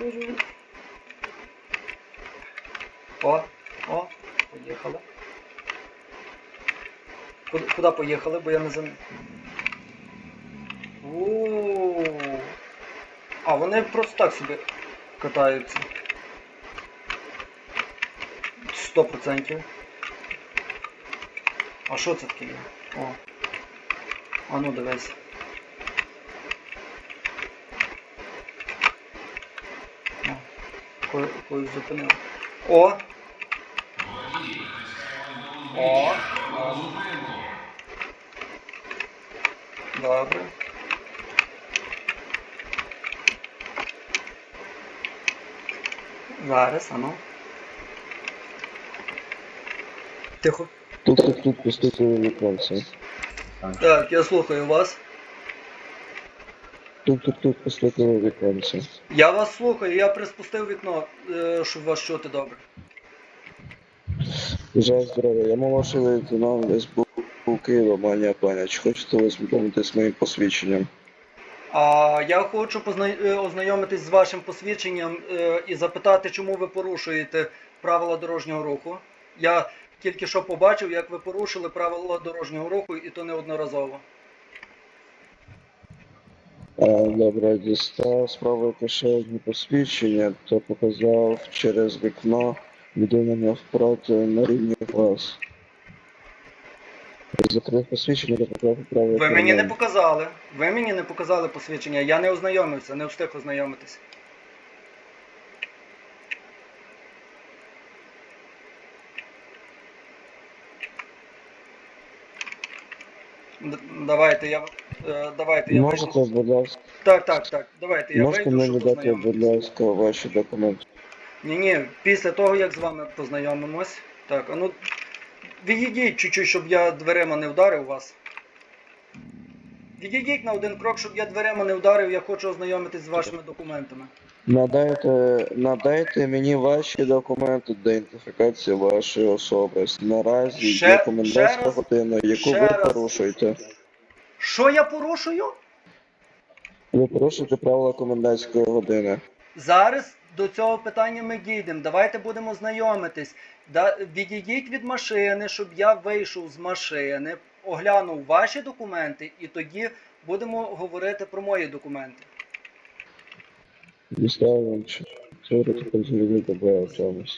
скажу. О, о, поїхали. Куди, куди поїхали, бо я не зам... Ууу. А, вони просто так собі катаються. Сто процентів. А що це таке? О. А ну дивись. О, ко- когось зупинив. О! О! Добре. Зараз, а ну. Тихо. Тут, тут, тут постукали віконце. Так, я слухаю вас. Тут, тут, тут постукали віконце. Я вас слухаю, я приспустив вікно, е, щоб вас чути добре. Бажаю здоров'я. Я молодший лейтенант СБУ Києва, Манія Паня. Чи хочете ви ознайомитися з моїм посвідченням? А я хочу е, ознайомитись з вашим посвідченням е, і запитати, чому ви порушуєте правила дорожнього руху. Я тільки що побачив, як ви порушили правила дорожнього руху, і то неодноразово. Добре, дістав справу кишені посвідчення, то показав через вікно людина впроти на рівні глаз. Закрив посвідчення, то показав право. Ви мені не показали. Ви мені не показали посвідчення. Я не ознайомився, не встиг ознайомитись. Д- Давайте я е, давайте я Можете, вийду. будь ласка, Так, так, так. Давайте я можете вийду, мені щоб дати, будь ласка, ваші документи? Ні, ні, після того як з вами познайомимось. Так, а ну відійдіть чуть-чуть, щоб я дверима не вдарив вас. Відійдіть на один крок, щоб я дверима не вдарив, я хочу ознайомитись з вашими документами. Надайте, надайте мені ваші документи для ідентифікації вашої особи. Наразі Ще- є ще комендантська раз- година, яку ще ви раз. порушуєте. Що я порушую? Ви порушуєте правила комендантської години. Зараз до цього питання ми дійдемо. Давайте будемо знайомитись. Да, відійдіть від машини, щоб я вийшов з машини, оглянув ваші документи, і тоді будемо говорити про мої документи.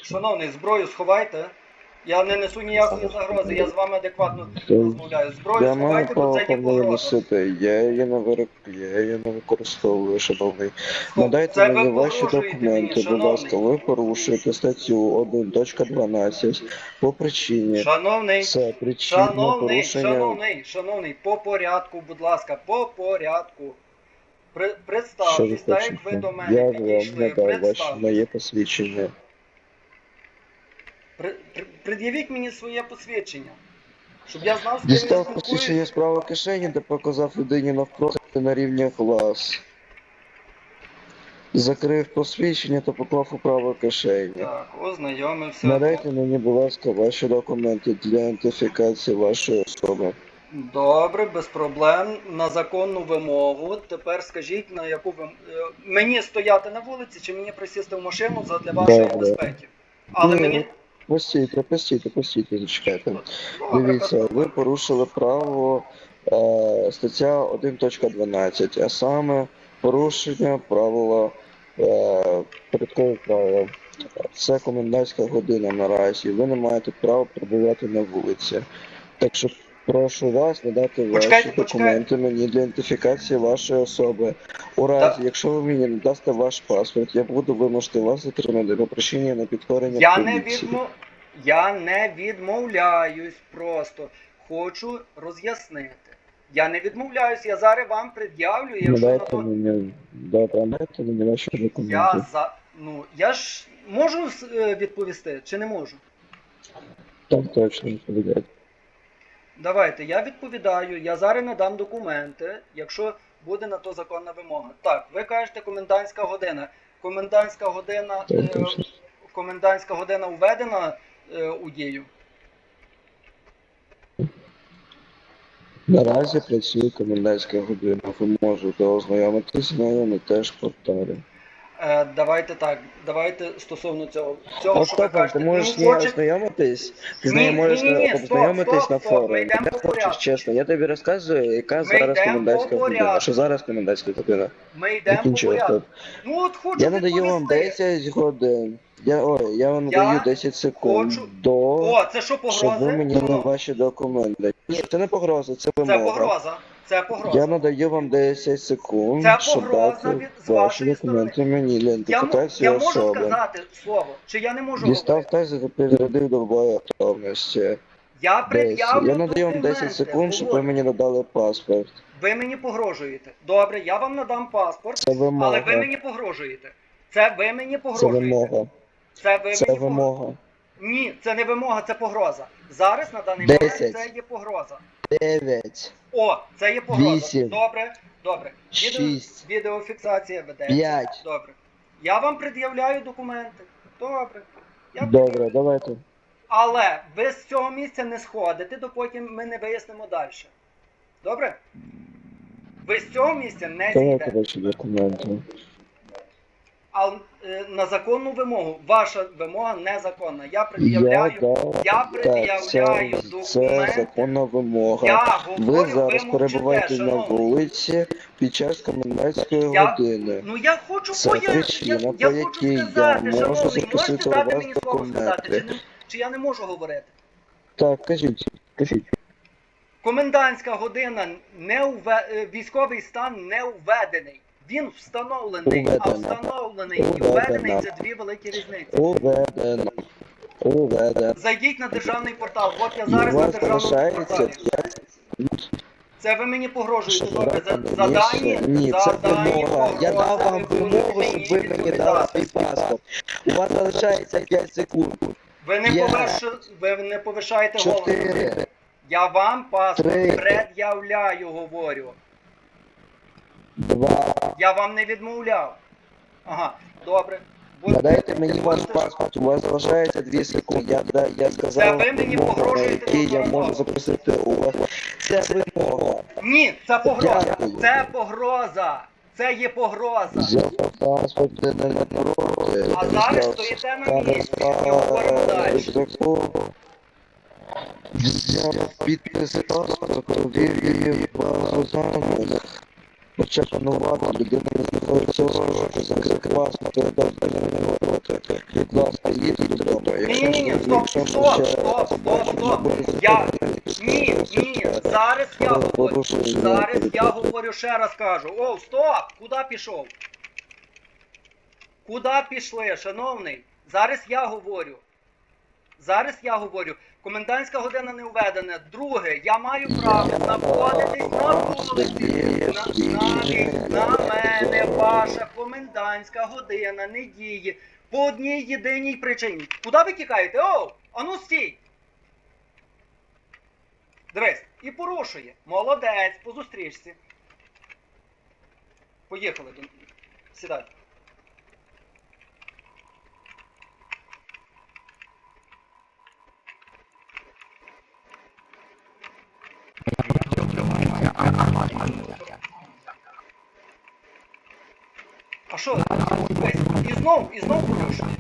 Шановний, зброю сховайте. Я не несу ніякої загрози, я з вами адекватно розмовляю. Зброю Я маю сховайте, бо право це є повинен погроза. носити. Я її не вирок, я її не використовую, шановний. Стоп, Надайте це ви мені ваші документи, мені, будь ласка. Ви порушуєте статтю 1.12 по причині. Шановний, Це причина шановний, порушення. шановний, шановний, по порядку, будь ласка, по порядку. При, Що ви представтесь, так як ви хочете? до мене Я вам підійшли, надав представтесь. моє посвідчення. Пред'явіть мені своє посвідчення. Щоб я знав, з ким я Дістав спілкуюсь. посвідчення з правої кишені, де показав людині навпроти на рівні глаз. Закрив посвідчення та поклав у праву кишені. Так, ознайомився. Надайте мені, будь ласка, ваші документи для ідентифікації вашої особи. Добре, без проблем. На законну вимогу. Тепер скажіть, на яку ви мені стояти на вулиці чи мені присісти в машину задля вашої Добре. безпеки? Але Ні, мені Постійте, постійте, постійте, зачекайте. Дивіться, ви порушили право е, стаття 1.12, а саме порушення правила е, порядкового правила. Це комендантська година наразі. Ви не маєте права перебувати на вулиці. Так що прошу вас надати ваші Почекайте, документи мені для ідентифікації вашої особи. У разі, якщо ви мені не дасте ваш паспорт, я буду вимушений вас затримати по причині на підкорення я не поліції. відмо... я не відмовляюсь просто. Хочу роз'яснити. Я не відмовляюсь, я зараз вам пред'явлю, якщо на то. мені, добре, надайте мені ваші документи. Я за. Ну, я ж можу е, відповісти чи не можу? Так точно відповідайте. Давайте, я відповідаю, я зараз надам документи, якщо буде на то законна вимога. Так, ви кажете комендантська година. Комендантська година, е, комендантська година введена е, у дію. Наразі працює комендантська година. Ви можете ознайомитися з нею на теж повторі. Е, давайте так, давайте стосовно цього. цього Ну, що ви кажете. ти можеш з нею ознайомитись? Ти з Ні, нею можеш ні, ні, ні, ознайомитись стоп, на стоп, стоп, ми форумі. йдемо по хочеш порядку. чесно, я тобі розказую, яка Ми зараз йдемо комендантська по година. порядку. Що зараз комендантська година? Ми йдемо по порядку. Ну от хочу Я надаю вам відповісти. 10 годин. Я, ой, я вам Я надаю 10 секунд хочу- до, О, це що щоб ви погрози? мені Ну, ваші документи. Ні, це не погроза, це Це вимога. погроза. Це погроза. Я надаю вам 10 секунд, Це щоб погроза дати від- з ваші вашої документи мені для я, м- ідентифікації я можу особи. сказати слово, чи я не можу Дістав говорити? тест і перерядив до бою готовності. Я 10. пред'явлю Я надаю вам документи, 10 секунд, щоб ви мені надали паспорт. Ви мені погрожуєте. Добре, я вам надам паспорт, Це вимога. але ви мені погрожуєте. Це ви мені Це погрожуєте. вимога. Це ви Це мені вимога. Ні, це не вимога, це погроза. Зараз на даний Десять. момент це є погроза. 9, О, це є погроза. Вісім. Добре, добре. Відео, 6, відеофіксація ведеться. П'ять. Добре. Я вам пред'являю документи. Добре. Я Добре, пред'являю. давайте. Але ви з цього місця не сходите, допоки ми не вияснимо далі. Добре? Ви з цього місця не Давайте зійдете. ваші документи. А е, на законну вимогу, ваша вимога незаконна. Я Я пред'являю. дав. Я пред'являю це, це законна вимога. Я Ви зараз перебуваєте на вулиці під час комендантської Я- години. Ну я хочу Це пояснити, причина, я, я хочу якій я сказати, можу шановний, можете дати мені слово сказати, чи, не, чи я не можу говорити? Так, кажіть, кажіть. Комендантська година не уве... е, військовий стан не введений. Він встановлений, а Уведено. встановлений і введений це дві великі різниці. Уведено. Уведено. Зайдіть на державний портал. От я у зараз на вас державному порталі. 5 Це ви мені погрожуєте. Добре, за, мені задані, ще? Ні, це задані вимога. Я дав погрози вам вимогу, щоб ви мені дали свій паспорт. У вас залишається 5 секунд. Ви не, П'ять. поверш... ви не повишаєте голос. 4, Я вам паспорт Три. пред'являю, говорю. 2. Я вам не відмовляв. Ага, добре. Будете- Надайте мені ваш паспорт, у вас залишається 2 секунди. Я, да- я сказав, ви мені погрожуєте якій я неодноразово. можу запросити у вас. Це вимога. Ні, це погроза. Дякую. Це погроза. Це є погроза. Я паспорт не народи. А зараз стоїте на місці і говоримо далі. Взяв підпис паспорта, провів її базу даних. Почав панувати, людина не знаходиться в розшуку, закрив паспорт, передав до мене роботи. Будь ласка, їдьте додому. Якщо Ні-ні-ні, стоп, стоп, ще стоп, стоп, стоп. Я- Ні, ні, зараз я говорю. Зараз я говорю ще раз кажу. О, стоп! Куди пішов? Куди пішли, шановний? Зараз я говорю. Зараз я говорю. Комендантська година не введена. Друге, я маю право знаходитись на вулиці. На, навіть на мене ваша комендантська година не діє. По одній єдиній причині. Куди ви тікаєте? О! Ану стій! Дивись, і порушує. Молодець, по зустрічці. Поїхали до А що? Дивись, і знов, і знов порушує.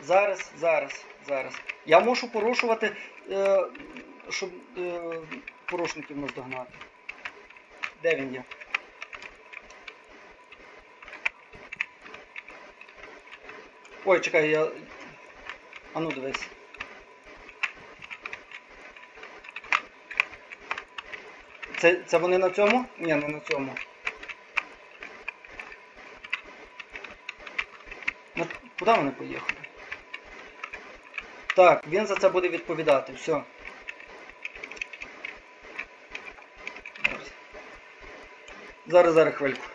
Зараз, зараз, зараз. Я мушу порушувати, е, щоб е, порушників наздогнати. Де він є? Ой, чекай, я. А ну дивись. Це, це вони на цьому? Ні, не на цьому. На... Куди вони поїхали? Так, він за це буде відповідати. Все. Зараз, зараз, хвильку.